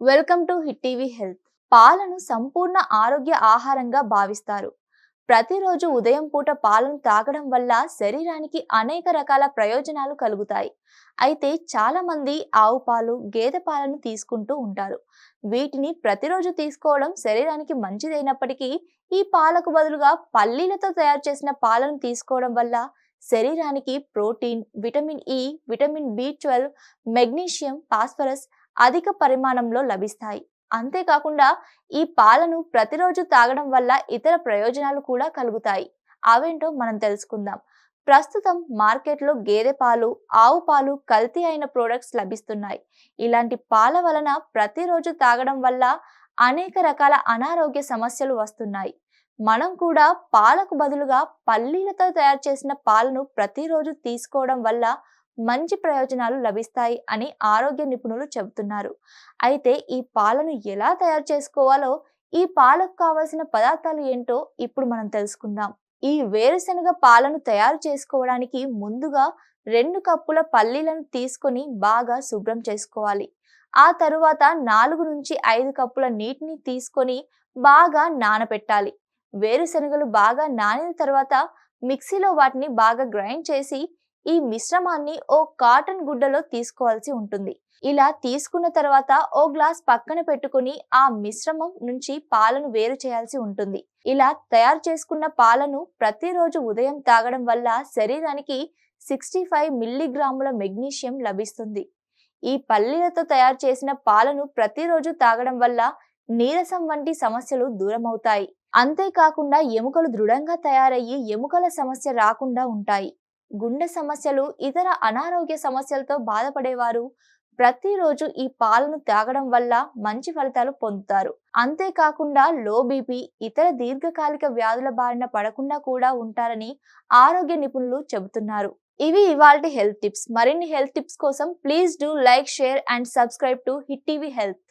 Welcome to hit TV health. పాలను సంపూర్ణ ఆరోగ్య ఆహారంగా భావిస్తారు. ప్రతిరోజు ఉదయం పూట పాలను తాగడం వల్ల శరీరానికి అనేక రకాల ప్రయోజనాలు కలుగుతాయి. అయితే చాలా మంది ఆవు పాలు గేదె పాలను తీసుకుంటూ ఉంటారు. వీటిని ప్రతిరోజు తీసుకోవడం శరీరానికి మంచిదైనప్పటికీ ఈ పాలకు బదులుగా పల్లీలతో తయారు చేసిన పాలను తీసుకోవడం వల్ల శరీరానికి protein vitamin E vitamin B twelve magnesium phosphorus అధిక పరిమాణంలో లభిస్తాయి. అంతేకాకుండా ఈ పాలను ప్రతిరోజు తాగడం వల్ల ఇతర ప్రయోజనాలు కూడా కలుగుతాయి. అవేంటో మనం తెలుసుకుందాం. ప్రస్తుతం మార్కెట్లో గేదె పాలు ఆవు పాలు కల్తీ అయిన ప్రోడక్ట్స్ లభిస్తున్నాయి. ఇలాంటి పాల వలన ప్రతిరోజు తాగడం వల్ల అనేక రకాల అనారోగ్య సమస్యలు వస్తున్నాయి. మనం కూడా పాలకు బదులుగా పల్లీలతో తయారు చేసిన పాలను ప్రతిరోజు తీసుకోవడం వల్ల మంచి ప్రయోజనాలు లభిస్తాయి అని ఆరోగ్య నిపుణులు చెబుతున్నారు. అయితే ఈ పాలను ఎలా తయారు చేసుకోవాలో ఈ పాలకు కావలసిన పదార్థాలు ఏంటో ఇప్పుడు మనం తెలుసుకుందాం. ఈ వేరుశనగ పాలను తయారు చేసుకోవడానికి ముందుగా రెండు కప్పుల పల్లీలను తీసుకొని బాగా శుభ్రం చేసుకోవాలి. ఆ తరువాత నాలుగు నుంచి ఐదు కప్పుల నీటిని తీసుకొని బాగా నానబెట్టాలి. వేరుశనగలు బాగా నానిన తర్వాత మిక్సీలో వాటిని బాగా గ్రైండ్ చేసి ఈ మిశ్రమాన్ని ఓ కాటన్ గుడ్డలో తీసుకోవాల్సి ఉంటుంది. ఇలా తీసుకున్న తర్వాత ఓ గ్లాస్ పక్కన పెట్టుకుని ఆ మిశ్రమం నుంచి పాలను వేరు చేయాల్సి ఉంటుంది. ఇలా తయారు చేసుకున్న పాలను ప్రతిరోజు ఉదయం తాగడం వల్ల శరీరానికి సిక్స్టీ ఫైవ్ మిల్లీగ్రాముల మెగ్నీషియం లభిస్తుంది. ఈ పల్లీలతో తయారు చేసిన పాలను ప్రతిరోజు తాగడం వల్ల నీరసం వంటి సమస్యలు దూరమవుతాయి. అంతేకాకుండా ఎముకలు దృఢంగా తయారయ్యి ఎముకల సమస్య రాకుండా ఉంటాయి. గుండె సమస్యలు ఇతర అనారోగ్య సమస్యలతో బాధపడేవారు. ప్రతిరోజు ఈ పాలను తాగడం వల్ల మంచి ఫలితాలు పొందుతారు. అంతేకాకుండా లో బీపీ ఇతర దీర్ఘకాలిక వ్యాధుల బారిన పడకుండా కూడా ఉంటారని ఆరోగ్య నిపుణులు చెబుతున్నారు. ఇవి ఇవాళ హెల్త్ టిప్స్. మరిన్ని హెల్త్ టిప్స్ కోసం please do like share and subscribe to hit TV health.